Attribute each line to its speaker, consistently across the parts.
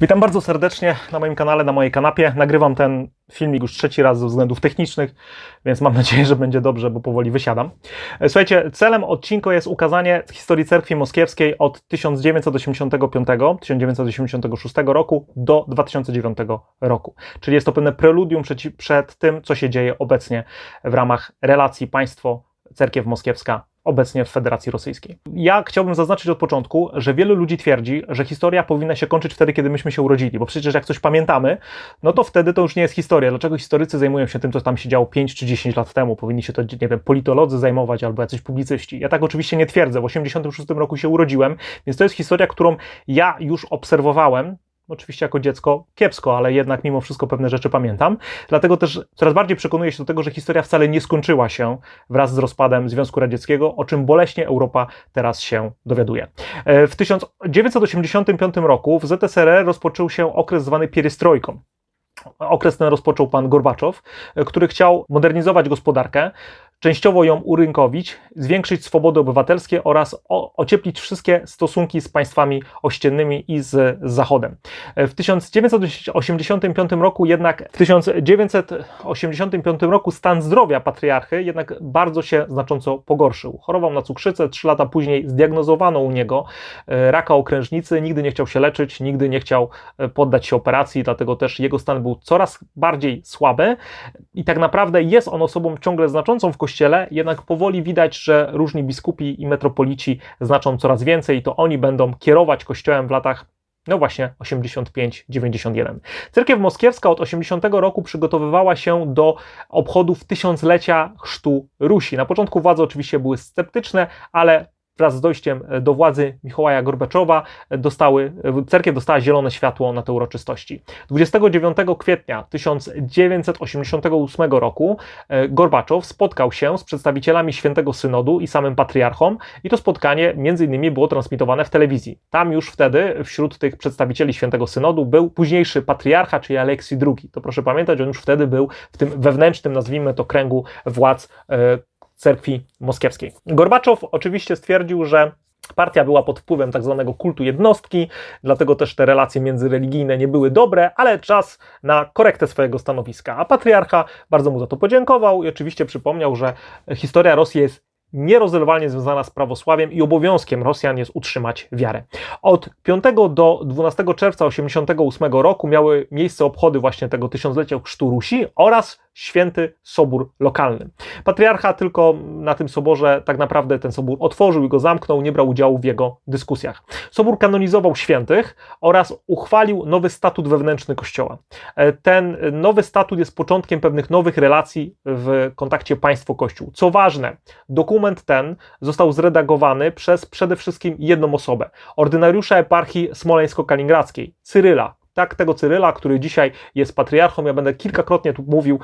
Speaker 1: Witam bardzo serdecznie na moim kanale, na mojej kanapie. Nagrywam ten filmik już trzeci raz ze względów technicznych, więc mam nadzieję, że będzie dobrze, bo powoli wysiadam. Słuchajcie, celem odcinku jest ukazanie historii cerkwi moskiewskiej od 1985-1986 roku do 2009 roku. Czyli jest to pewne preludium przed tym, co się dzieje obecnie w ramach relacji państwo-cerkiew moskiewska obecnie w Federacji Rosyjskiej. Ja chciałbym zaznaczyć od początku, że wielu ludzi twierdzi, że historia powinna się kończyć wtedy, kiedy myśmy się urodzili, bo przecież jak coś pamiętamy, no to wtedy to już nie jest historia. Dlaczego historycy zajmują się tym, co tam się działo 5 czy 10 lat temu? Powinni się to, nie wiem, politolodzy zajmować albo jacyś publicyści. Ja tak oczywiście nie twierdzę. W 86 roku się urodziłem, więc to jest historia, którą ja już obserwowałem, Oczywiście jako dziecko kiepsko, ale jednak mimo wszystko pewne rzeczy pamiętam. Dlatego też coraz bardziej przekonuję się do tego, że historia wcale nie skończyła się wraz z rozpadem Związku Radzieckiego, o czym boleśnie Europa teraz się dowiaduje. E, W 1985 roku w ZSRR rozpoczął się okres zwany pierestrojką. Okres ten rozpoczął pan Gorbaczow, e, który chciał modernizować gospodarkę, częściowo ją urynkowić, zwiększyć swobody obywatelskie oraz ocieplić wszystkie stosunki z państwami ościennymi i z Zachodem. W 1985 roku jednak, w 1985 roku stan zdrowia patriarchy jednak bardzo się znacząco pogorszył. Chorował na cukrzycę, trzy lata później zdiagnozowano u niego e, raka okrężnicy, nigdy nie chciał się leczyć, nigdy nie chciał e, poddać się operacji, dlatego też jego stan był coraz bardziej słaby i tak naprawdę jest on osobą ciągle znaczącą w kościele, jednak powoli widać, że różni biskupi i metropolici znaczą coraz więcej i to oni będą kierować kościołem w latach no właśnie 85-91. Cerkiew moskiewska od 80 roku przygotowywała się do obchodów tysiąclecia chrztu Rusi. Na początku władze oczywiście były sceptyczne, ale wraz z dojściem do władzy Michołaja Gorbaczowa dostały, cerkiew dostała zielone światło na te uroczystości. 29 kwietnia 1988 roku e, Gorbaczow spotkał się z przedstawicielami Świętego Synodu i samym patriarchą i to spotkanie między innymi było transmitowane w telewizji. Tam już wtedy wśród tych przedstawicieli Świętego Synodu był późniejszy patriarcha, czyli Aleksji II. To proszę pamiętać, on już wtedy był w tym wewnętrznym, nazwijmy to, kręgu władz e, cerkwi moskiewskiej. Gorbaczow oczywiście stwierdził, że Partia była pod wpływem tak zwanego kultu jednostki, dlatego też te relacje międzyreligijne nie były dobre, ale czas na korektę swojego stanowiska. A patriarcha bardzo mu za to podziękował i oczywiście przypomniał, że historia Rosji jest nierozerwalnie związana z prawosławiem i obowiązkiem Rosjan jest utrzymać wiarę. Od 5 do 12 czerwca 1988 roku miały miejsce obchody właśnie tego tysiąclecia chrztu Rusi oraz święty sobór lokalny. Patriarcha tylko na tym soborze tak naprawdę ten sobór otworzył i go zamknął, nie brał udziału w jego dyskusjach. Sobór kanonizował świętych oraz uchwalił nowy statut wewnętrzny Kościoła. E, Ten nowy statut jest początkiem pewnych nowych relacji w kontakcie państwo-kościół. Co ważne, dokument ten został zredagowany przez przede wszystkim jedną osobę, ordynariusza eparchii smoleńsko-kaliningradzkiej, Cyryla, tak, tego Cyryla, który dzisiaj jest patriarchą. Ja będę kilkakrotnie tu mówił,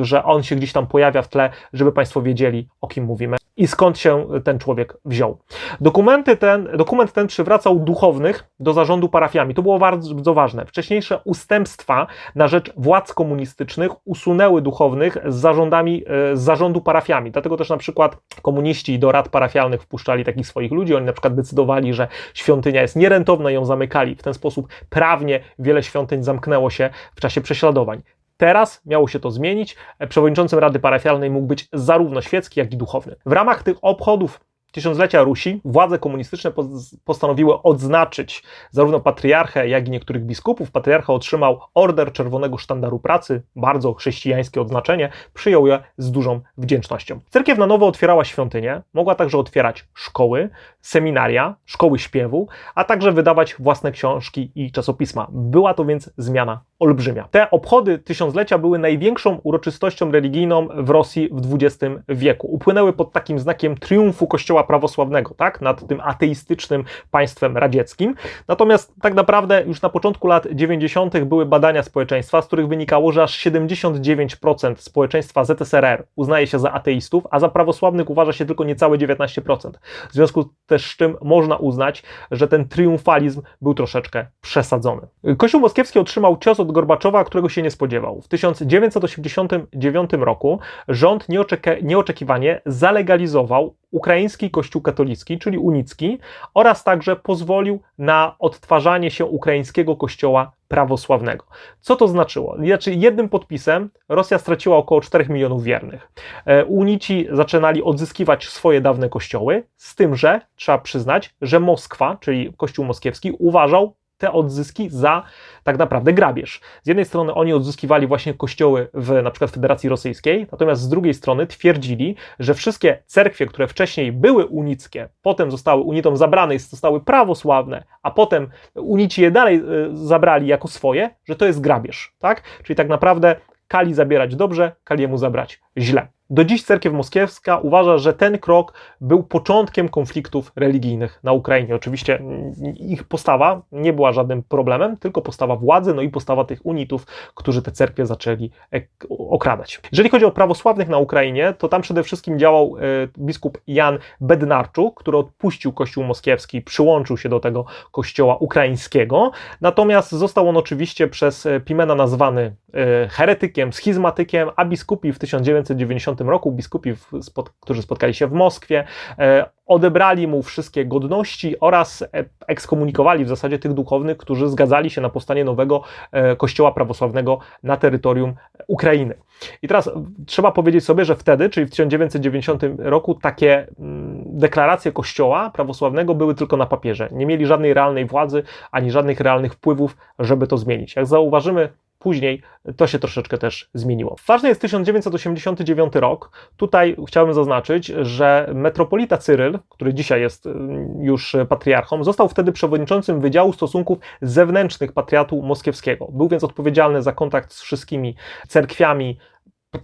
Speaker 1: że on się gdzieś tam pojawia w tle, żeby Państwo wiedzieli, o kim mówimy i skąd się ten człowiek wziął. Dokumenty ten, dokument ten przywracał duchownych do zarządu parafiami. To było bardzo ważne. Wcześniejsze ustępstwa na rzecz władz komunistycznych usunęły duchownych z zarządami, e, z zarządu parafiami. Dlatego też na przykład komuniści do rad parafialnych wpuszczali takich swoich ludzi. Oni na przykład decydowali, że świątynia jest nierentowna ją zamykali. W ten sposób prawnie wiele świątyń zamknęło się w czasie prześladowań. Teraz miało się to zmienić. Przewodniczącym Rady Parafialnej mógł być zarówno świecki, jak i duchowny. W ramach tych obchodów tysiąclecia Rusi władze komunistyczne postanowiły odznaczyć zarówno patriarchę, jak i niektórych biskupów. Patriarcha otrzymał Order Czerwonego Sztandaru Pracy, bardzo chrześcijańskie odznaczenie, przyjął je z dużą wdzięcznością. Cerkiew na nowo otwierała świątynie, mogła także otwierać szkoły, seminaria, szkoły śpiewu, a także wydawać własne książki i czasopisma. Była to więc zmiana olbrzymia. Te obchody tysiąclecia były największą uroczystością religijną w Rosji w XX wieku. Upłynęły pod takim znakiem triumfu Kościoła prawosławnego, tak, nad tym ateistycznym państwem radzieckim. Natomiast tak naprawdę już na początku lat 90. były badania społeczeństwa, z których wynikało, że aż 79% społeczeństwa ZSRR uznaje się za ateistów, a za prawosławnych uważa się tylko niecałe 19%. W związku też z czym można uznać, że ten triumfalizm był troszeczkę przesadzony. Kościół moskiewski otrzymał cios od od Gorbaczowa, którego się nie spodziewał. W 1989 roku rząd nieoczekiwanie zalegalizował ukraiński kościół katolicki, czyli unicki, oraz także pozwolił na odtwarzanie się ukraińskiego kościoła prawosławnego. Co to znaczyło? Znaczy, jednym podpisem Rosja straciła około 4 milionów wiernych. E, Unici zaczynali odzyskiwać swoje dawne kościoły, z tym, że trzeba przyznać, że Moskwa, czyli kościół moskiewski, uważał te odzyski za tak naprawdę grabież. Z jednej strony oni odzyskiwali właśnie kościoły w na przykład Federacji Rosyjskiej, natomiast z drugiej strony twierdzili, że wszystkie cerkwie, które wcześniej były unickie, potem zostały unitom zabrane i zostały prawosławne, a potem unici je dalej y, zabrali jako swoje, że to jest grabież, tak? Czyli tak naprawdę Kali zabierać dobrze, Kaliemu zabrać źle. Do dziś cerkiew moskiewska uważa, że ten krok był początkiem konfliktów religijnych na Ukrainie. Oczywiście mm, ich postawa nie była żadnym problemem, tylko postawa władzy, no i postawa tych unitów, którzy te cerkwie zaczęli okradać. Jeżeli chodzi o prawosławnych na Ukrainie, to tam przede wszystkim działał e, biskup Jan Bednarczuk, który odpuścił kościół moskiewski, przyłączył się do tego kościoła ukraińskiego, natomiast został on oczywiście przez e, Pimena nazwany e, heretykiem, schizmatykiem, a biskupi w 1990 roku biskupi, którzy spotkali się w Moskwie, e, odebrali mu wszystkie godności oraz e, ekskomunikowali w zasadzie tych duchownych, którzy zgadzali się na powstanie nowego e, kościoła prawosławnego na terytorium Ukrainy. I teraz trzeba powiedzieć sobie, że wtedy, czyli w 1990 roku, takie mm, deklaracje kościoła prawosławnego były tylko na papierze. Nie mieli żadnej realnej władzy ani żadnych realnych wpływów, żeby to zmienić. Jak zauważymy, Później to się troszeczkę też zmieniło. Ważny jest 1989 rok. Tutaj chciałbym zaznaczyć, że metropolita Cyryl, który dzisiaj jest y, już patriarchą, został wtedy przewodniczącym Wydziału Stosunków Zewnętrznych Patriatu Moskiewskiego. Był więc odpowiedzialny za kontakt z wszystkimi cerkwiami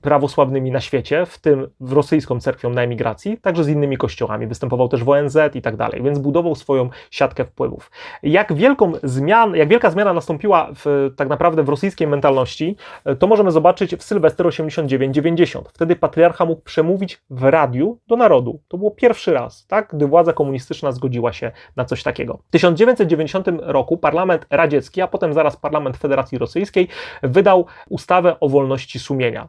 Speaker 1: prawosławnymi na świecie, w tym w rosyjską cerkwią na emigracji, także z innymi kościołami. Występował też w ONZ i tak dalej, więc budował swoją siatkę wpływów. Jak, wielką zmian, jak wielka zmiana nastąpiła w, tak naprawdę w rosyjskiej mentalności, to możemy zobaczyć w Sylwester 89-90. Wtedy patriarcha mógł przemówić w radiu do narodu. To było pierwszy raz, tak, gdy władza komunistyczna zgodziła się na coś takiego. W 1990 roku parlament radziecki, a potem zaraz parlament Federacji Rosyjskiej wydał ustawę o wolności sumienia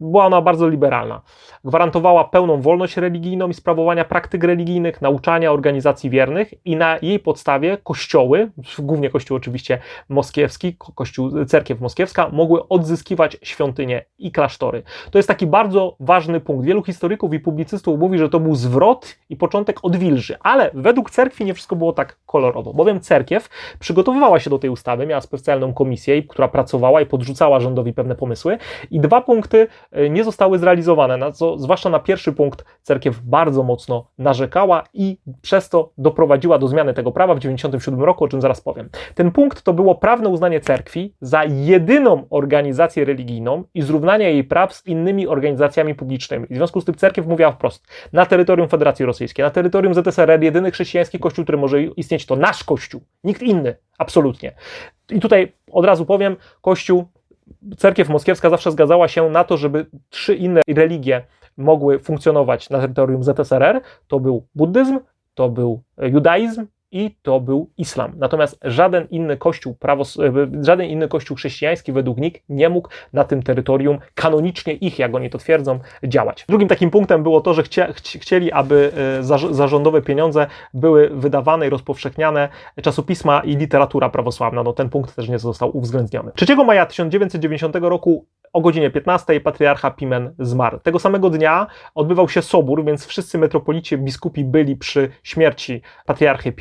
Speaker 1: była ona bardzo liberalna. Gwarantowała pełną wolność religijną i sprawowania praktyk religijnych, nauczania organizacji wiernych i na jej podstawie kościoły, głównie kościół oczywiście moskiewski, kościół, cerkiew moskiewska, mogły odzyskiwać świątynie i klasztory. To jest taki bardzo ważny punkt. Wielu historyków i publicystów mówi, że to był zwrot i początek odwilży, ale według cerkwi nie wszystko było tak kolorowo, bowiem cerkiew przygotowywała się do tej ustawy, miała specjalną komisję, która pracowała i podrzucała rządowi pewne pomysły i dwa punkty nie zostały zrealizowane, na co zwłaszcza na pierwszy punkt cerkiew bardzo mocno narzekała i przez to doprowadziła do zmiany tego prawa w 1997 roku, o czym zaraz powiem. Ten punkt to było prawne uznanie cerkwi za jedyną organizację religijną i zrównanie jej praw z innymi organizacjami publicznymi. W związku z tym cerkiew mówiła wprost, na terytorium Federacji Rosyjskiej, na terytorium ZSRR jedyny chrześcijański kościół, który może istnieć to nasz kościół, nikt inny, absolutnie. I tutaj od razu powiem, kościół cerkiew moskiewska zawsze zgadzała się na to, żeby trzy inne religie mogły funkcjonować na terytorium ZSRR. To był buddyzm, to był judaizm i to był islam. Natomiast żaden inny kościół, prawos, żaden inny kościół chrześcijański według nich nie mógł na tym terytorium kanonicznie ich, jak oni to twierdzą, działać. Drugim takim punktem było to, że chcia, chcieli, aby e, zarządowe pieniądze były wydawane i rozpowszechniane czasopisma i literatura prawosławna. No ten punkt też nie został uwzględniony. 3 maja 1990 roku o godzinie 15 patriarcha Pimen zmarł. Tego samego dnia odbywał się sobór, więc wszyscy metropolici biskupi byli przy śmierci patriarchy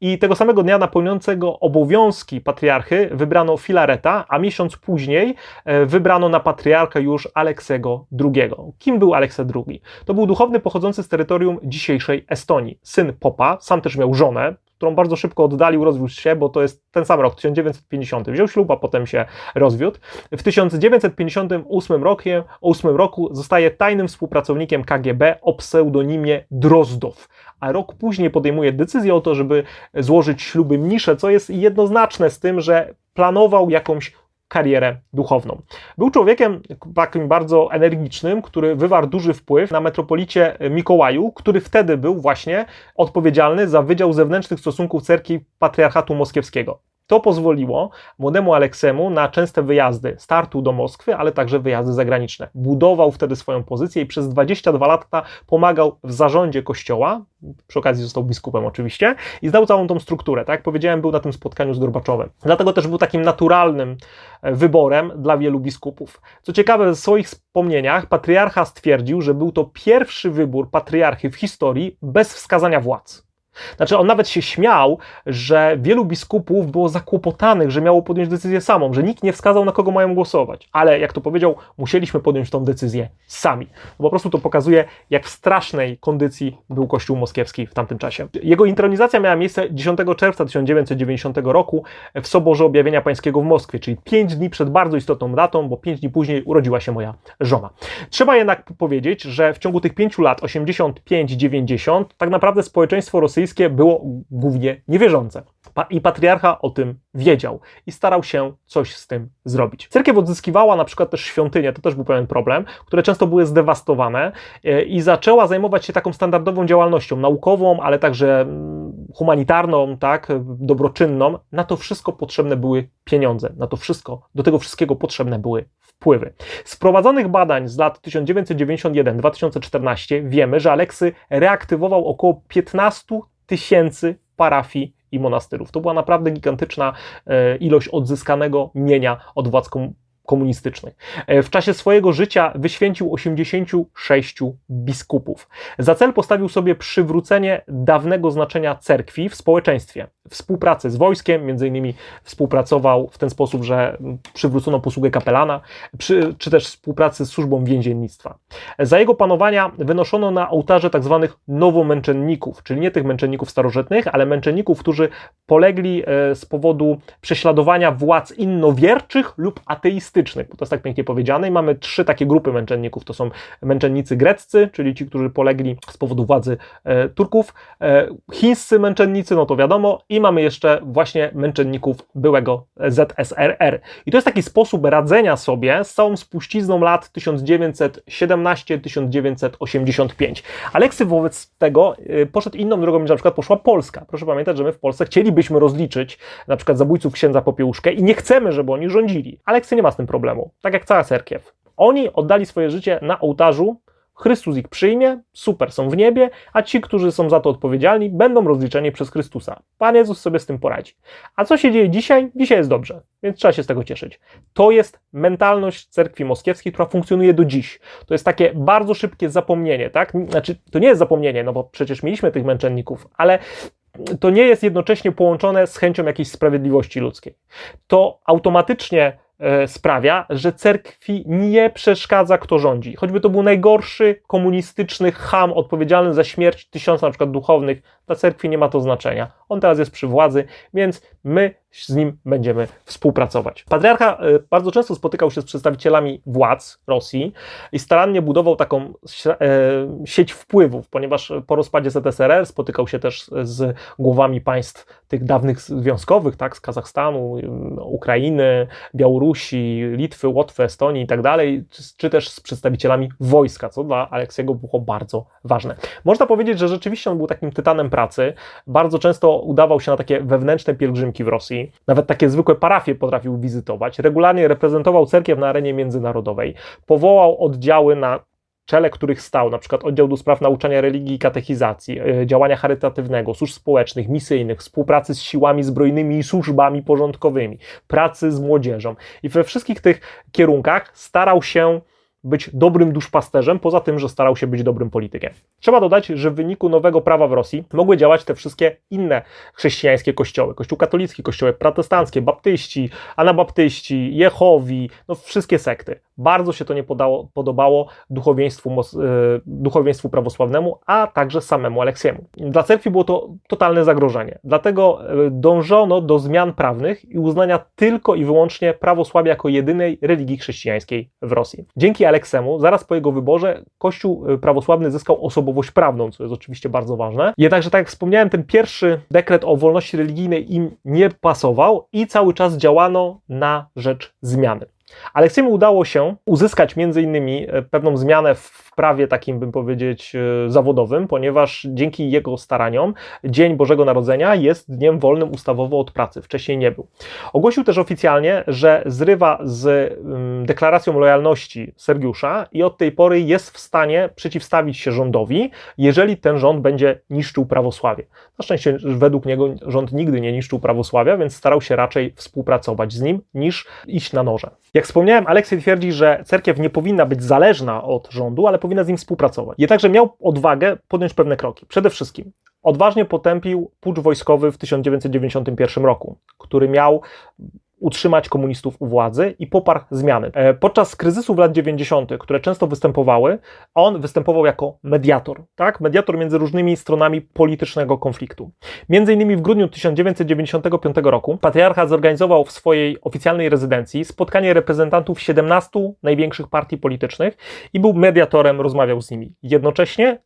Speaker 1: I tego samego dnia na pełniącego obowiązki patriarchy wybrano Filareta, a miesiąc później e, wybrano na patriarkę już Aleksego II. Kim był Aleksy II? To był duchowny pochodzący z terytorium dzisiejszej Estonii, syn popa, sam też miał żonę, którą bardzo szybko oddalił, rozwiódł się, bo to jest ten sam rok, 1950. Wziął ślub, a potem się rozwiódł. W 1958 roku, 8 roku zostaje tajnym współpracownikiem KGB o pseudonimie Drozdow, a rok później podejmuje decyzję o to, żeby złożyć śluby mnisze, co jest jednoznaczne z tym, że planował jakąś karierę duchowną. Był człowiekiem takim bardzo energicznym, który wywarł duży wpływ na metropolicie Mikołaju, który wtedy był właśnie odpowiedzialny za Wydział Zewnętrznych Stosunków Cerkwi Patriarchatu Moskiewskiego. To pozwoliło młodemu Aleksemu na częste wyjazdy startu do Moskwy, ale także wyjazdy zagraniczne. Budował wtedy swoją pozycję i przez 22 lata pomagał w zarządzie kościoła, przy okazji został biskupem oczywiście, i znał całą tą strukturę. Tak jak powiedziałem, był na tym spotkaniu z Gorbaczowem. Dlatego też był takim naturalnym e, wyborem dla wielu biskupów. Co ciekawe, w swoich wspomnieniach patriarcha stwierdził, że był to pierwszy wybór patriarchy w historii bez wskazania władz. Znaczy, on nawet się śmiał, że wielu biskupów było zakłopotanych, że miało podjąć decyzję samą, że nikt nie wskazał, na kogo mają głosować. Ale jak to powiedział, musieliśmy podjąć tą decyzję sami. Po prostu to pokazuje, jak w strasznej kondycji był Kościół moskiewski w tamtym czasie. Jego intronizacja miała miejsce 10 czerwca 1990 roku w Soborze Objawienia Pańskiego w Moskwie, czyli 5 dni przed bardzo istotną datą, bo 5 dni później urodziła się moja żona. Trzeba jednak powiedzieć, że w ciągu tych 5 lat, 85-90, tak naprawdę społeczeństwo rosyjskie było głównie niewierzące. I patriarcha o tym wiedział i starał się coś z tym zrobić. Cerkiew odzyskiwała na przykład też świątynie, to też był pewien problem, które często były zdewastowane e, i zaczęła zajmować się taką standardową działalnością naukową, ale także mm, humanitarną, tak, dobroczynną. Na to wszystko potrzebne były pieniądze, na to wszystko, do tego wszystkiego potrzebne były wpływy. Z prowadzonych badań z lat 1991-2014 wiemy, że Aleksy reaktywował około 15 tysięcy parafii i monastyrów. To była naprawdę gigantyczna e, ilość odzyskanego mienia od władz komunistycznych. E, w czasie swojego życia wyświęcił 86 biskupów. Za cel postawił sobie przywrócenie dawnego znaczenia cerkwi w społeczeństwie. Współpracy z wojskiem, między innymi współpracował w ten sposób, że przywrócono posługę kapelana, przy, czy też współpracy z służbą więziennictwa. Za jego panowania wynoszono na ołtarze tak zwanych nowomęczenników, czyli nie tych męczenników starożytnych, ale męczenników, którzy polegli e, z powodu prześladowania władz innowierczych lub ateistycznych bo to jest tak pięknie powiedziane. I mamy trzy takie grupy męczenników. To są męczennicy greccy, czyli ci, którzy polegli z powodu władzy e, Turków, e, chińscy męczennicy, no to wiadomo, i mamy jeszcze właśnie męczenników byłego ZSRR. I to jest taki sposób radzenia sobie z całą spuścizną lat 1917-1985. Aleksy wobec tego e, poszedł inną drogą niż na przykład poszła Polska. Proszę pamiętać, że my w Polsce chcielibyśmy rozliczyć na przykład zabójców księdza Popiełuszkę i nie chcemy, żeby oni rządzili. Aleksy nie ma z tym problemu, tak jak cała cerkiew. Oni oddali swoje życie na ołtarzu, Chrystus ich przyjmie, super, są w niebie, a ci, którzy są za to odpowiedzialni, będą rozliczeni przez Chrystusa. Pan Jezus sobie z tym poradzi. A co się dzieje dzisiaj? Dzisiaj jest dobrze, więc trzeba się z tego cieszyć. To jest mentalność cerkwi moskiewskiej, która funkcjonuje do dziś. To jest takie bardzo szybkie zapomnienie, tak? Znaczy, to nie jest zapomnienie, no bo przecież mieliśmy tych męczenników, ale to nie jest jednocześnie połączone z chęcią jakiejś sprawiedliwości ludzkiej. To automatycznie sprawia, że cerkwi nie przeszkadza, kto rządzi. Choćby to był najgorszy komunistyczny ham odpowiedzialny za śmierć tysiąca na przykład duchownych, dla cerkwi nie ma to znaczenia. On teraz jest przy władzy, więc my z nim będziemy współpracować. Patriarcha e, bardzo często spotykał się z przedstawicielami władz Rosji i starannie budował taką e, sieć wpływów, ponieważ po rozpadzie ZSRR spotykał się też z głowami państw tych dawnych związkowych, tak, z Kazachstanu, Ukrainy, Białorusi, Litwy, Łotwy, Estonii i tak dalej, czy też z przedstawicielami wojska, co dla Aleksiego było bardzo ważne. Można powiedzieć, że rzeczywiście on był takim tytanem pracy. Bardzo często udawał się na takie wewnętrzne pielgrzymki w Rosji. Nawet takie zwykłe parafie potrafił wizytować. Regularnie reprezentował cerkiew na arenie międzynarodowej. Powołał oddziały na czele których stał, na przykład oddział do spraw nauczania religii i katechizacji, e, działania charytatywnego, służb społecznych, misyjnych, współpracy z siłami zbrojnymi i służbami porządkowymi, pracy z młodzieżą. I we wszystkich tych kierunkach starał się być dobrym duszpasterzem, poza tym, że starał się być dobrym politykiem. Trzeba dodać, że w wyniku nowego prawa w Rosji mogły działać te wszystkie inne chrześcijańskie kościoły. Kościół katolicki, kościoły protestanckie, baptyści, anabaptyści, jehowi, no wszystkie sekty. Bardzo się to nie podało, podobało duchowieństwu, e, duchowieństwu prawosławnemu, a także samemu Aleksiemu. Dla cerkwi było to totalne zagrożenie. Dlatego e, dążono do zmian prawnych i uznania tylko i wyłącznie prawosławia jako jedynej religii chrześcijańskiej w Rosji. Dzięki Aleksemu, zaraz po jego wyborze, Kościół e, prawosławny zyskał osobowość prawną, co jest oczywiście bardzo ważne. Jednakże, tak jak wspomniałem, ten pierwszy dekret o wolności religijnej im nie pasował i cały czas działano na rzecz zmiany. Aleksiemu udało się uzyskać między innymi e, pewną zmianę w prawie takim, bym powiedzieć, e, zawodowym, ponieważ dzięki jego staraniom Dzień Bożego Narodzenia jest dniem wolnym ustawowo od pracy. Wcześniej nie był. Ogłosił też oficjalnie, że zrywa z mm, deklaracją lojalności Sergiusza i od tej pory jest w stanie przeciwstawić się rządowi, jeżeli ten rząd będzie niszczył prawosławie. Na szczęście według niego rząd nigdy nie niszczył prawosławia, więc starał się raczej współpracować z nim niż iść na noże. Jak wspomniałem, Aleksiej twierdzi, że cerkiew nie powinna być zależna od rządu, ale powinna z nim współpracować. Jednakże miał odwagę podjąć pewne kroki. Przede wszystkim odważnie potępił pucz wojskowy w 1991 roku, który miał utrzymać komunistów u władzy i poparł zmiany. E, podczas kryzysów lat 90., które często występowały, on występował jako mediator, tak? Mediator między różnymi stronami politycznego konfliktu. Między innymi w grudniu 1995 roku patriarcha zorganizował w swojej oficjalnej rezydencji spotkanie reprezentantów 17 największych partii politycznych i był mediatorem, rozmawiał z nimi. Jednocześnie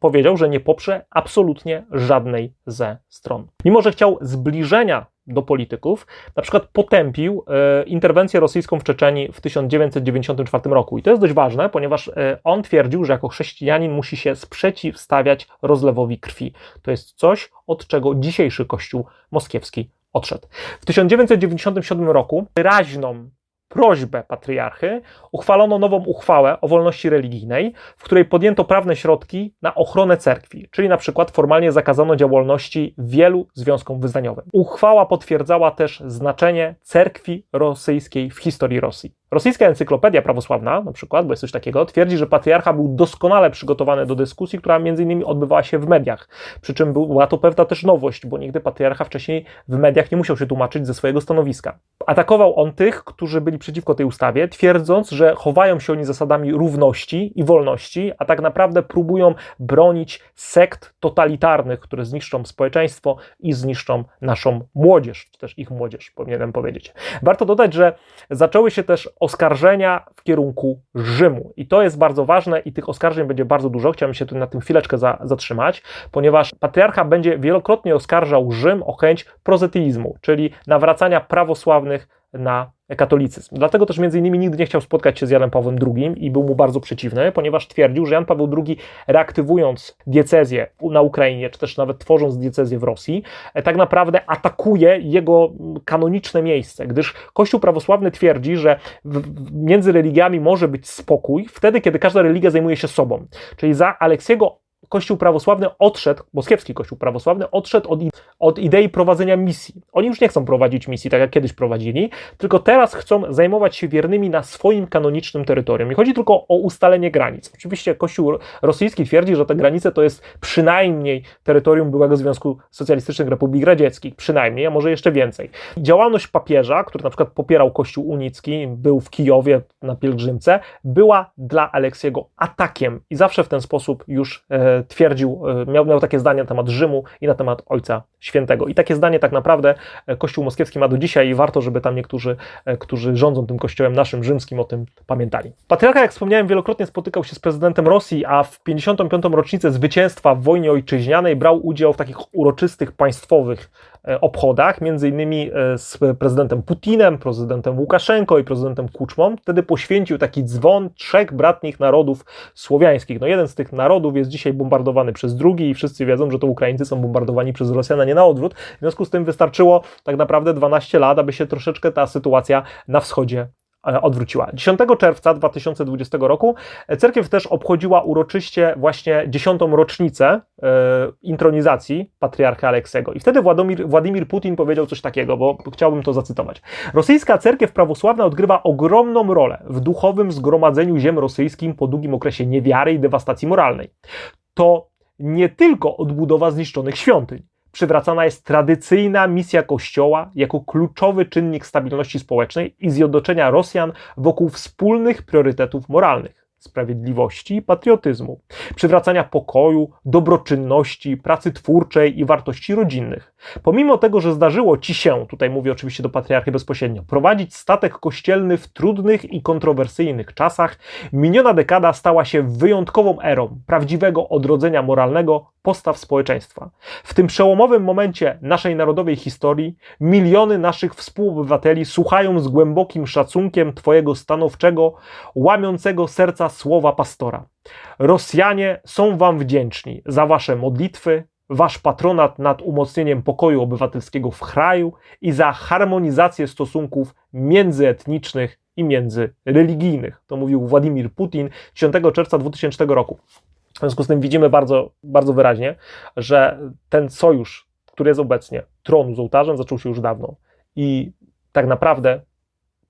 Speaker 1: powiedział, że nie poprze absolutnie żadnej ze stron. Mimo, że chciał zbliżenia do polityków, na przykład potępił e, interwencję rosyjską w Czeczeni w 1994 roku. I to jest dość ważne, ponieważ e, on twierdził, że jako chrześcijanin musi się sprzeciwstawiać rozlewowi krwi. To jest coś, od czego dzisiejszy Kościół moskiewski odszedł. W 1997 roku wyraźną prośbę patriarchy uchwalono nową uchwałę o wolności religijnej, w której podjęto prawne środki na ochronę cerkwi, czyli na przykład formalnie zakazano działalności wielu związkom wyznaniowym. Uchwała potwierdzała też znaczenie cerkwi rosyjskiej w historii Rosji. Rosyjska encyklopedia prawosławna, na przykład, bo jest coś takiego, twierdzi, że patriarcha był doskonale przygotowany do dyskusji, która między innymi odbywała się w mediach. Przy czym była to pewna też nowość, bo nigdy patriarcha wcześniej w mediach nie musiał się tłumaczyć ze swojego stanowiska. Atakował on tych, którzy byli przeciwko tej ustawie, twierdząc, że chowają się oni zasadami równości i wolności, a tak naprawdę próbują bronić sekt totalitarnych, które zniszczą społeczeństwo i zniszczą naszą młodzież, czy też ich młodzież, powinienem powiedzieć. Warto dodać, że zaczęły się też oskarżenia w kierunku Rzymu. I to jest bardzo ważne i tych oskarżeń będzie bardzo dużo. Chciałbym się tu na tym chwileczkę za, zatrzymać, ponieważ patriarcha będzie wielokrotnie oskarżał Rzym o chęć prozetyizmu, czyli nawracania prawosławnych na katolicyzm. Dlatego też między innymi nigdy nie chciał spotkać się z Janem Pawłem II i był mu bardzo przeciwny, ponieważ twierdził, że Jan Paweł II reaktywując diecezję na Ukrainie, czy też nawet tworząc diecezję w Rosji, e, tak naprawdę atakuje jego kanoniczne miejsce, gdyż Kościół prawosławny twierdzi, że między religiami może być spokój wtedy, kiedy każda religia zajmuje się sobą. Czyli za Aleksiego Kościół prawosławny odszedł, moskiewski Kościół prawosławny odszedł od, od idei prowadzenia misji. Oni już nie chcą prowadzić misji, tak jak kiedyś prowadzili, tylko teraz chcą zajmować się wiernymi na swoim kanonicznym terytorium. I chodzi tylko o ustalenie granic. Oczywiście Kościół rosyjski twierdzi, że te granice to jest przynajmniej terytorium byłego Związku Socjalistycznych Republik Radzieckich, przynajmniej, a może jeszcze więcej. Działalność papieża, który na przykład popierał Kościół unicki, był w Kijowie na pielgrzymce, była dla Aleksiego atakiem i zawsze w ten sposób już e, twierdził, e, miał, miał takie zdanie na temat Rzymu i na temat Ojca Świętego. I takie zdanie tak naprawdę e, Kościół moskiewski ma do dzisiaj i warto, żeby tam niektórzy, e, którzy rządzą tym kościołem naszym rzymskim o tym pamiętali. Patriarcha, jak wspomniałem, wielokrotnie spotykał się z prezydentem Rosji, a w 55. rocznicę zwycięstwa w wojnie ojczyźnianej brał udział w takich uroczystych państwowych obchodach, między innymi e, z prezydentem Putinem, prezydentem Łukaszenko i prezydentem Kuczmą. Wtedy poświęcił taki dzwon trzech bratnich narodów słowiańskich. No jeden z tych narodów jest dzisiaj bombardowany przez drugi i wszyscy wiedzą, że to Ukraińcy są bombardowani przez Rosjan, a nie na odwrót. W związku z tym wystarczyło tak naprawdę 12 lat, aby się troszeczkę ta sytuacja na wschodzie E, odwróciła. 10 czerwca 2020 roku cerkiew też obchodziła uroczyście właśnie dziesiątą rocznicę e, intronizacji patriarcha Aleksego. I wtedy Władimir, Władimir Putin powiedział coś takiego, bo chciałbym to zacytować. Rosyjska cerkiew prawosławna odgrywa ogromną rolę w duchowym zgromadzeniu ziem rosyjskim po długim okresie niewiary i dewastacji moralnej. To nie tylko odbudowa zniszczonych świątyń, przywracana jest tradycyjna misja Kościoła jako kluczowy czynnik stabilności społecznej i zjednoczenia Rosjan wokół wspólnych priorytetów moralnych sprawiedliwości i patriotyzmu, przywracania pokoju, dobroczynności, pracy twórczej i wartości rodzinnych. Pomimo tego, że zdarzyło ci się, tutaj mówię oczywiście do patriarchy bezpośrednio, prowadzić statek kościelny w trudnych i kontrowersyjnych czasach, miniona dekada stała się wyjątkową erą prawdziwego odrodzenia moralnego postaw społeczeństwa. W tym przełomowym momencie naszej narodowej historii miliony naszych współobywateli słuchają z głębokim szacunkiem Twojego stanowczego, łamiącego serca słowa pastora. Rosjanie są Wam wdzięczni za Wasze modlitwy, Wasz patronat nad umocnieniem pokoju obywatelskiego w kraju i za harmonizację stosunków międzyetnicznych i międzyreligijnych. To mówił Władimir Putin 10 czerwca 2000 roku. W związku z tym widzimy bardzo, bardzo wyraźnie, że ten sojusz, który jest obecnie, tronu z ołtarzem, zaczął się już dawno. I tak naprawdę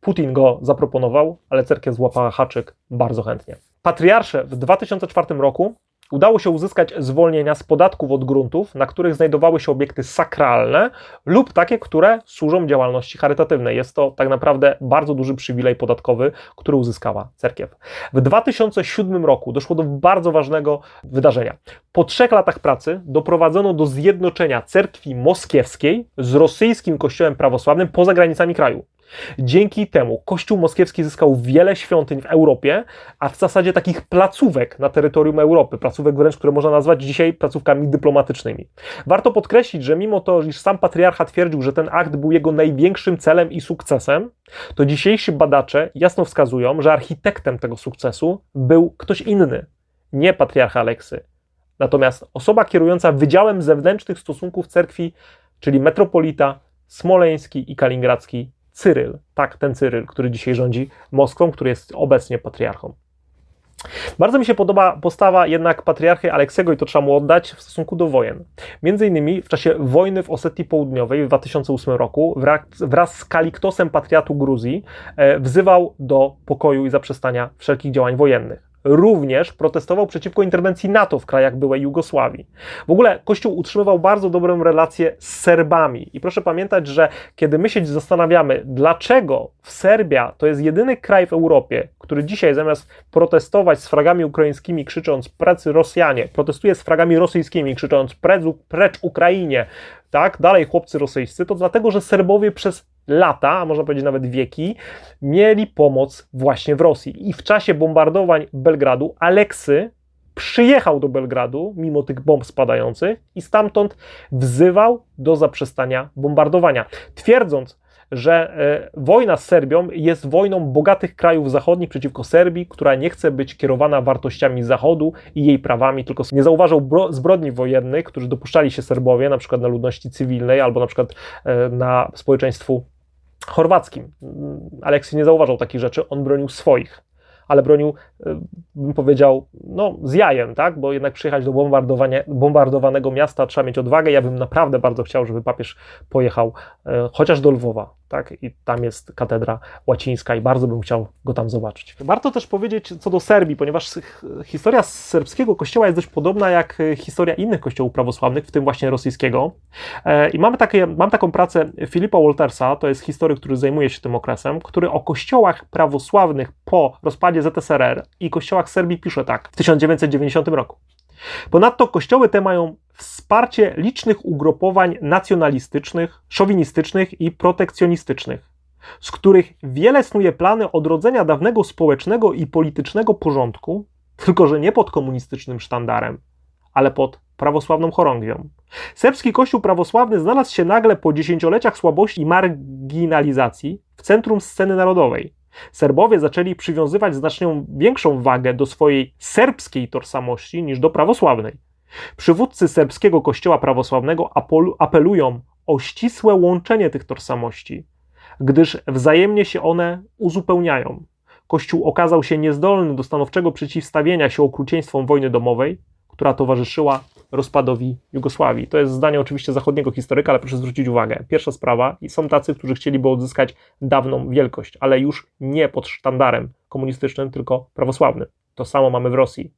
Speaker 1: Putin go zaproponował, ale cerkiew złapała haczyk bardzo chętnie. Patriarsze w 2004 roku udało się uzyskać zwolnienia z podatków od gruntów, na których znajdowały się obiekty sakralne lub takie, które służą działalności charytatywnej. Jest to tak naprawdę bardzo duży przywilej podatkowy, który uzyskała cerkiew. W 2007 roku doszło do bardzo ważnego wydarzenia. Po trzech latach pracy doprowadzono do zjednoczenia cerkwi moskiewskiej z rosyjskim kościołem prawosławnym poza granicami kraju. Dzięki temu Kościół moskiewski zyskał wiele świątyń w Europie, a w zasadzie takich placówek na terytorium Europy, placówek wręcz, które można nazwać dzisiaj placówkami dyplomatycznymi. Warto podkreślić, że mimo to, iż sam patriarcha twierdził, że ten akt był jego największym celem i sukcesem, to dzisiejsi badacze jasno wskazują, że architektem tego sukcesu był ktoś inny, nie patriarcha Aleksy. Natomiast osoba kierująca Wydziałem Zewnętrznych Stosunków Cerkwi, czyli metropolita smoleński i kaliningradzki Cyryl, tak, ten Cyryl, który dzisiaj rządzi Moskwą, który jest obecnie patriarchą. Bardzo mi się podoba postawa jednak patriarchy Aleksego i to trzeba mu oddać w stosunku do wojen. Między innymi w czasie wojny w Osetii Południowej w 2008 roku wraz, z Kaliktosem patriatu Gruzji e, wzywał do pokoju i zaprzestania wszelkich działań wojennych również protestował przeciwko interwencji NATO w krajach byłej Jugosławii. W ogóle Kościół utrzymywał bardzo dobrą relację z Serbami. I proszę pamiętać, że kiedy my się zastanawiamy, dlaczego Serbia to jest jedyny kraj w Europie, który dzisiaj zamiast protestować z fragami ukraińskimi, krzycząc precy Rosjanie, protestuje z fragami rosyjskimi, krzycząc precz Ukrainie, tak, dalej chłopcy rosyjscy, to dlatego, że Serbowie przez lata, a można powiedzieć nawet wieki, mieli pomoc właśnie w Rosji. I w czasie bombardowań Belgradu Aleksy przyjechał do Belgradu, mimo tych bomb spadających, i stamtąd wzywał do zaprzestania bombardowania, twierdząc, że e, wojna z Serbią jest wojną bogatych krajów zachodnich przeciwko Serbii, która nie chce być kierowana wartościami Zachodu i jej prawami, tylko nie zauważał zbrodni wojennych, którzy dopuszczali się Serbowie, na przykład na ludności cywilnej albo na przykład e, na społeczeństwu chorwackim. Aleksy nie zauważał takich rzeczy, on bronił swoich ale bronił, e, bym powiedział, no z jajem, tak? Bo jednak przyjechać do bombardowanego miasta trzeba mieć odwagę. Ja bym naprawdę bardzo chciał, żeby papież pojechał e, chociaż do Lwowa, tak? I tam jest katedra łacińska i bardzo bym chciał go tam zobaczyć. Warto też powiedzieć co do Serbii, ponieważ historia serbskiego kościoła jest dość podobna jak e, historia innych kościołów prawosławnych, w tym właśnie rosyjskiego. I mamy takie, mam taką pracę Filipa Waltersa, to jest historyk, który zajmuje się tym okresem, który o kościołach prawosławnych po rozpadzie ZSRR i kościołach Serbii pisze tak w 1990 roku. Ponadto kościoły te mają wsparcie licznych ugrupowań nacjonalistycznych, szowinistycznych i protekcjonistycznych, z których wiele snuje plany odrodzenia dawnego społecznego i politycznego porządku, tylko że nie pod komunistycznym sztandarem, ale pod prawosławną chorągwią. Serbski kościół prawosławny znalazł się nagle po dziesięcioleciach słabości i marginalizacji w centrum sceny narodowej. Serbowie zaczęli przywiązywać znacznie większą wagę do swojej serbskiej tożsamości niż do prawosławnej. Przywódcy serbskiego kościoła prawosławnego apelują o ścisłe łączenie tych tożsamości, gdyż wzajemnie się one uzupełniają. Kościół okazał się niezdolny do stanowczego przeciwstawienia się okrucieństwom wojny domowej, która towarzyszyła rozpadowi Jugosławii. To jest zdanie oczywiście zachodniego historyka, ale proszę zwrócić uwagę. Pierwsza sprawa, są tacy, którzy chcieliby odzyskać dawną wielkość, ale już nie pod sztandarem komunistycznym, tylko prawosławnym. To samo mamy w Rosji.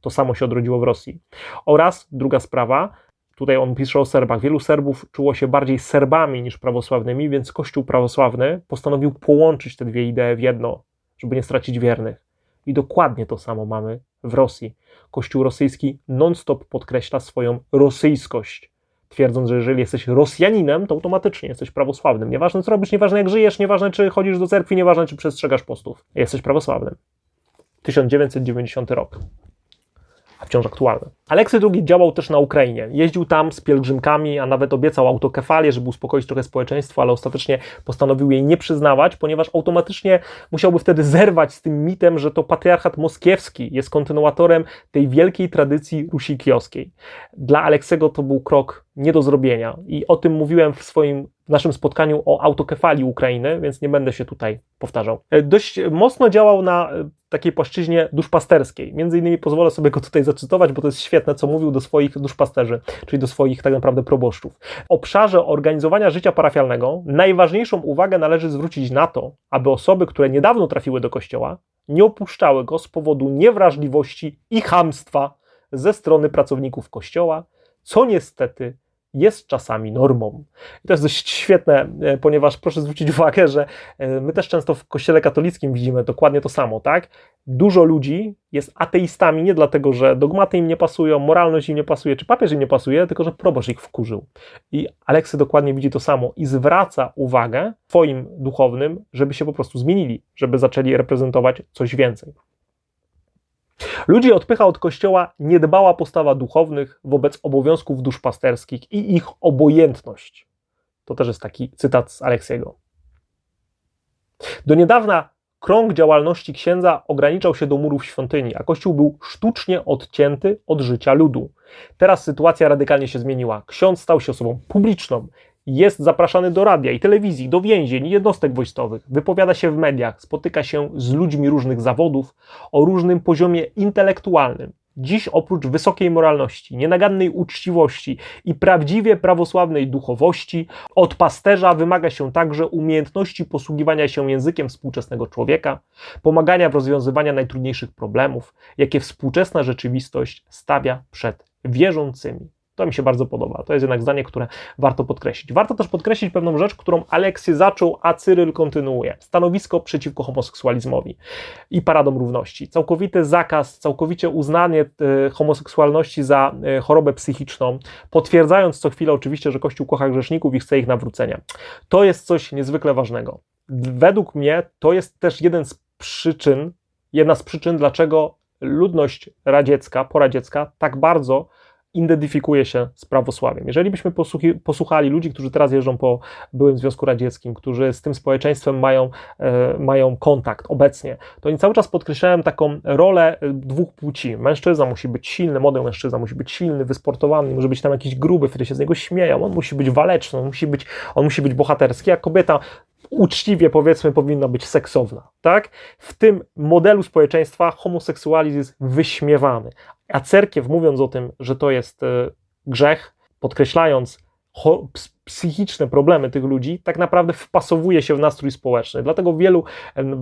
Speaker 1: To samo się odrodziło w Rosji. Oraz druga sprawa, tutaj on pisze o Serbach. Wielu Serbów czuło się bardziej Serbami niż prawosławnymi, więc Kościół prawosławny postanowił połączyć te dwie idee w jedno, żeby nie stracić wiernych. I dokładnie to samo mamy w Rosji. Kościół rosyjski non-stop podkreśla swoją rosyjskość, twierdząc, że jeżeli jesteś Rosjaninem, to automatycznie jesteś prawosławnym. Nieważne co robisz, nieważne jak żyjesz, nieważne czy chodzisz do cerkwi, nieważne czy przestrzegasz postów, jesteś prawosławnym. 1990 rok. Wciąż aktualne. Aleksy II działał też na Ukrainie. Jeździł tam z pielgrzymkami, a nawet obiecał autokefalię, żeby uspokoić trochę społeczeństwo, ale ostatecznie postanowił jej nie przyznawać, ponieważ automatycznie musiałby wtedy zerwać z tym mitem, że to patriarchat moskiewski jest kontynuatorem tej wielkiej tradycji Rusi Kijowskiej. Dla Aleksego to był krok nie do zrobienia i o tym mówiłem w swoim w naszym spotkaniu o autokefalii Ukrainy, więc nie będę się tutaj powtarzał. E, dość mocno działał na e, takiej płaszczyźnie duszpasterskiej. Między innymi pozwolę sobie go tutaj zacytować, bo to jest świetne, co mówił do swoich duszpasterzy, czyli do swoich tak naprawdę proboszczów. W obszarze organizowania życia parafialnego najważniejszą uwagę należy zwrócić na to, aby osoby, które niedawno trafiły do kościoła, nie opuszczały go z powodu niewrażliwości i chamstwa ze strony pracowników kościoła, co niestety jest czasami normą. I to jest dość świetne, e, ponieważ proszę zwrócić uwagę, że e, my też często w kościele katolickim widzimy dokładnie to samo, tak? Dużo ludzi jest ateistami nie dlatego, że dogmaty im nie pasują, moralność im nie pasuje, czy papież im nie pasuje, tylko że proboszcz ich wkurzył. I Aleksy dokładnie widzi to samo i zwraca uwagę swoim duchownym, żeby się po prostu zmienili, żeby zaczęli reprezentować coś więcej. Ludzi odpycha od kościoła niedbała postawa duchownych wobec obowiązków duszpasterskich i ich obojętność. To też jest taki cytat z Aleksiego. Do niedawna krąg działalności księdza ograniczał się do murów świątyni, a kościół był sztucznie odcięty od życia ludu. Teraz sytuacja radykalnie się zmieniła. Ksiądz stał się osobą publiczną, jest zapraszany do radia i telewizji, do więzień i jednostek wojskowych, wypowiada się w mediach, spotyka się z ludźmi różnych zawodów o różnym poziomie intelektualnym. Dziś oprócz wysokiej moralności, nienagannej uczciwości i prawdziwie prawosławnej duchowości, od pasterza wymaga się także umiejętności posługiwania się językiem współczesnego człowieka, pomagania w rozwiązywaniu najtrudniejszych problemów, jakie współczesna rzeczywistość stawia przed wierzącymi. To mi się bardzo podoba. To jest jednak zdanie, które warto podkreślić. Warto też podkreślić pewną rzecz, którą Aleksy zaczął, a Cyryl kontynuuje. Stanowisko przeciwko homoseksualizmowi i paradom równości. Całkowity zakaz, całkowicie uznanie e, homoseksualności za e, chorobę psychiczną, potwierdzając co chwilę oczywiście, że Kościół kocha grzeszników i chce ich nawrócenia. To jest coś niezwykle ważnego. Według mnie to jest też jeden z przyczyn, jedna z przyczyn, dlaczego ludność radziecka, poradziecka tak bardzo identyfikuje się z prawosławiem. Jeżeli byśmy posłuchali ludzi, którzy teraz jeżdżą po byłym Związku Radzieckim, którzy z tym społeczeństwem mają, e, mają kontakt obecnie, to oni cały czas podkreślają taką rolę e, dwóch płci. Mężczyzna musi być silny, młody mężczyzna musi być silny, wysportowany, może być tam jakiś gruby, wtedy się z niego śmieją, on musi być waleczny, on musi być, on musi być bohaterski, a kobieta uczciwie powiedzmy powinna być seksowna, tak? W tym modelu społeczeństwa homoseksualizm jest wyśmiewany, a cerkiew mówiąc o tym, że to jest e, grzech, podkreślając psychiczne problemy tych ludzi, tak naprawdę wpasowuje się w nastrój społeczny. Dlatego wielu,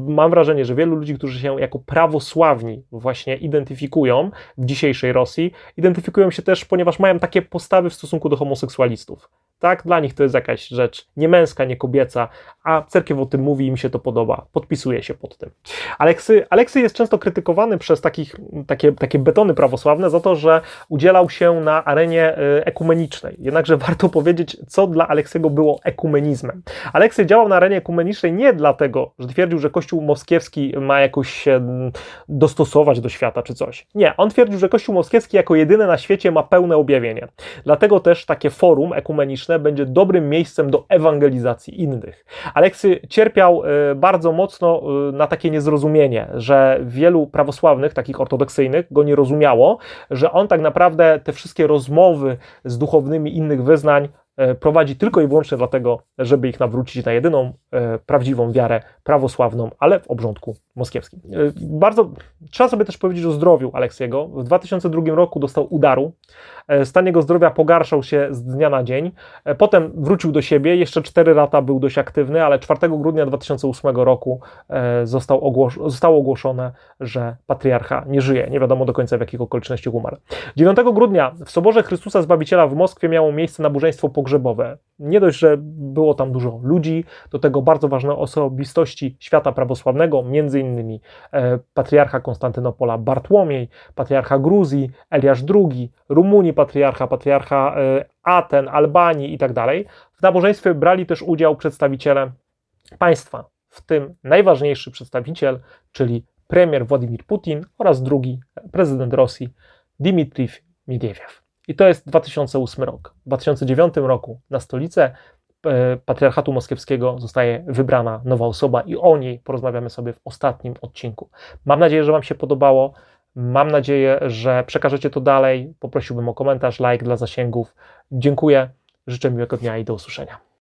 Speaker 1: mam wrażenie, że wielu ludzi, którzy się jako prawosławni właśnie identyfikują w dzisiejszej Rosji, identyfikują się też, ponieważ mają takie postawy w stosunku do homoseksualistów. Tak, dla nich to jest jakaś rzecz nie męska, nie kobieca, a cerkiew o tym mówi im się to podoba. Podpisuje się pod tym. Aleksy, Aleksy jest często krytykowany przez takich, takie, takie betony prawosławne za to, że udzielał się na arenie y, ekumenicznej. Jednakże warto powiedzieć, co dla Aleksego było ekumenizmem. Aleksy działał na arenie ekumenicznej nie dlatego, że twierdził, że Kościół moskiewski ma jakoś się mm, dostosować do świata czy coś. Nie, on twierdził, że Kościół moskiewski jako jedyny na świecie ma pełne objawienie. Dlatego też takie forum ekumeniczne będzie dobrym miejscem do ewangelizacji innych. Aleksy cierpiał e, bardzo mocno e, na takie niezrozumienie, że wielu prawosławnych, takich ortodoksyjnych, go nie rozumiało, że on tak naprawdę te wszystkie rozmowy z duchownymi innych wyznań E, prowadzi tylko i wyłącznie dlatego, żeby ich nawrócić na jedyną e, prawdziwą wiarę prawosławną, ale w obrządku moskiewskim. E, bardzo trzeba sobie też powiedzieć o zdrowiu Aleksiego. W 2002 roku dostał udaru. Stan jego zdrowia pogarszał się z dnia na dzień. Potem wrócił do siebie. Jeszcze 4 lata był dość aktywny, ale 4 grudnia 2008 roku został ogłos zostało ogłoszone, że patriarcha nie żyje. Nie wiadomo do końca w jakich okolicznościach umarł. 9 grudnia w Soborze Chrystusa Zbawiciela w Moskwie miało miejsce nabożeństwo pogrzebowe. Nie dość, że było tam dużo ludzi, do tego bardzo ważne osobistości świata prawosławnego, między innymi e, patriarcha Konstantynopola Bartłomiej, patriarcha Gruzji, Eliasz II, Rumunii patriarcha, patriarcha e, Aten, Albanii itd. Tak w nabożeństwie brali też udział przedstawiciele państwa, w tym najważniejszy przedstawiciel, czyli premier Władimir Putin oraz drugi prezydent Rosji Dimitrij Miediew. I to jest 2008 rok. W 2009 roku na stolicę e, Patriarchatu Moskiewskiego zostaje wybrana nowa osoba i o niej porozmawiamy sobie w ostatnim odcinku. Mam nadzieję, że Wam się podobało. Mam nadzieję, że przekażecie to dalej. Poprosiłbym o komentarz, like dla zasięgów. Dziękuję, życzę miłego dnia i do usłyszenia.